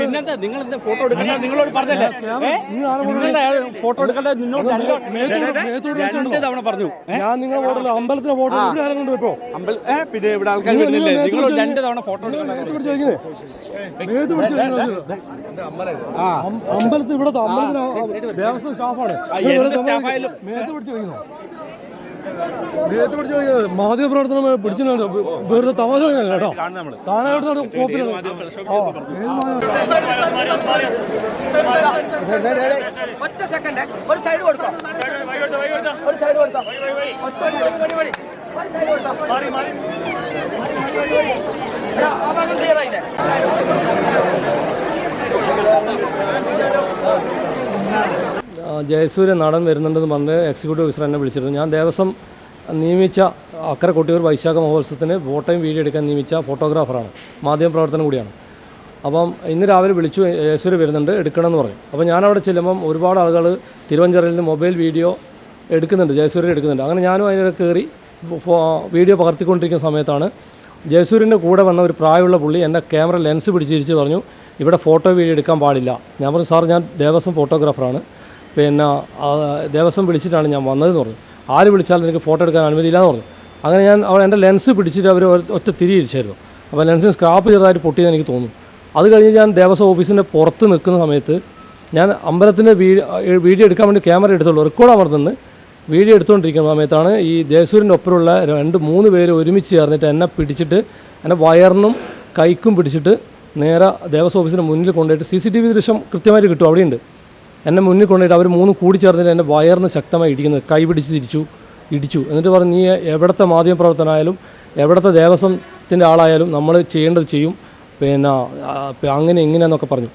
പിന്നെന്താ നിങ്ങൾ എന്താ ഫോട്ടോ എടുക്കണ്ട നിങ്ങളോട് പറഞ്ഞല്ലേ? ഫോട്ടോ എടുക്കണ്ട നിന്നോട് രണ്ട് രണ്ട് തവണ പറഞ്ഞു. ഞാൻ നിങ്ങളെ ഫോട്ടോ അമ്പലത്തിലെ ഫോട്ടോ കൊണ്ട് വെപ്പോ പിന്നെ ഇവിടെ ആൾക്കാർ നിങ്ങൾ- വരുന്നില്ലേ നിങ്ങൾ രണ്ട് തവണ ഫോട്ടോ അമ്പലത്തിൽ ഇവിടെ അമ്പലത്തിന് ദേവസ്വം സ്റ്റാഫാണ് മേത്ത് പിടിച്ച് വയ്ക്കുന്നു മാധ്യമ പ്രവർത്തനം പിടിച്ചു വെറുതെ തമാശ കേട്ടോ. താനായിട്ട്? ഒറ്റ സെക്കൻഡ് ഒരു സൈഡ് കൊടുത്തോ. ഒരു സൈഡ് കൊടുത്തോ. ഒരു സൈഡ് കൊടുത്തോ ആ ഭാഗം ക്ലിയർ ജയസൂര്യൻ നടൻ വരുന്നുണ്ടെന്ന് പറഞ്ഞ് എക്സിക്യൂട്ടീവ് ഓഫീസർ എന്നെ വിളിച്ചിരുന്നു. ഞാൻ ദേവസ്വം നിയമിച്ച അക്കരെ കൊട്ടിയൂർ വൈശാഖ മഹോത്സവത്തിന് ഫോട്ടോയും വീഡിയോ എടുക്കാൻ നിയമിച്ച ഫോട്ടോഗ്രാഫറാണ് മാധ്യമ മാധ്യമപ്രവർത്തനം കൂടിയാണ്. അപ്പം ഇന്ന് രാവിലെ വിളിച്ചു ജയസൂര്യ വരുന്നുണ്ട് എടുക്കണമെന്ന് പറഞ്ഞു. അപ്പോൾ ഞാനവിടെ ചെല്ലുമ്പം ഒരുപാട് ആളുകൾ തിരുവഞ്ചറയിൽ നിന്ന് മൊബൈൽ വീഡിയോ എടുക്കുന്നുണ്ട് ജയസൂര്യ എടുക്കുന്നുണ്ട്. അങ്ങനെ ഞാനും അതിനിടെ കയറി വീഡിയോ പകർത്തിക്കൊണ്ടിരിക്കുന്ന സമയത്താണ് ജയസൂര്യന്റെ കൂടെ വന്ന ഒരു പ്രായമുള്ള പുള്ളി എന്റെ ക്യാമറ ലെൻസ് പിടിച്ചിരിച്ച് പറഞ്ഞു ഇവിടെ ഫോട്ടോ വീഡിയോ എടുക്കാൻ പാടില്ല. ഞാൻ പറഞ്ഞു സാർ ഞാൻ ദേവസ്വം ഫോട്ടോഗ്രാഫറാണ് പിന്നെ ദേവസ്വം വിളിച്ചിട്ടാണ് ഞാൻ വന്നതെന്ന് പറഞ്ഞു. ആര് വിളിച്ചാലും എനിക്ക് ഫോട്ടോ എടുക്കാൻ അനുമതിയില്ല എന്ന് പറഞ്ഞു. അങ്ങനെ ഞാൻ അവൾ എന്റെ ലെൻസ് പിടിച്ചിട്ട് അവർ ഒറ്റ തിരിയിരിച്ചായിരുന്നു അപ്പോൾ ലെൻസിന് സ്ക്രാപ്പ് ചെറുതായിട്ട് പൊട്ടിയെന്ന് എനിക്ക് തോന്നുന്നു. അത് കഴിഞ്ഞ് ഞാൻ ദേവസ്വം ഓഫീസിന്റെ പുറത്ത് നിൽക്കുന്ന സമയത്ത് ഞാൻ അമ്പലത്തിന്റെ വീഡിയോ എടുക്കാൻ വേണ്ടി ക്യാമറ എടുത്തുള്ളൂ. റെക്കോർഡ് അമർത്തുന്നത് വീഡിയോ എടുത്തുകൊണ്ടിരിക്കുന്ന സമയത്താണ് ഈ ദേശൂരിന്റെ ഒപ്പമുള്ള രണ്ട് മൂന്ന് പേര് ഒരുമിച്ച് ചേർന്നിട്ട് എന്നെ പിടിച്ചിട്ട് എന്റെ വയറിനും കൈക്കും പിടിച്ചിട്ട് നേരെ ദേവസ്വം ഓഫീസിന്റെ മുന്നിൽ കൊണ്ടുപോയിട്ട് സി സി ടി വി ദൃശ്യം കൃത്യമായിട്ട് കിട്ടും. അവിടെയുണ്ട്. എന്നെ മുന്നിൽ കൊണ്ടുപോയിട്ട് അവർ മൂന്ന് കൂടി ചേർന്നിട്ട് എന്റെ വയറിന് ശക്തമായി ഇടിക്കുന്നത് കൈ പിടിച്ച് തിരിച്ചു ഇടിച്ചു. എന്നിട്ട് പറഞ്ഞു നീ എവിടുത്തെ മാധ്യമപ്രവർത്തനമായാലും എവിടുത്തെ ദേവസ്വത്തിന്റെ ആളായാലും നമ്മൾ ചെയ്യേണ്ടത് ചെയ്യും. പിന്നെ അങ്ങനെ ഇങ്ങനെയെന്നൊക്കെ പറഞ്ഞു.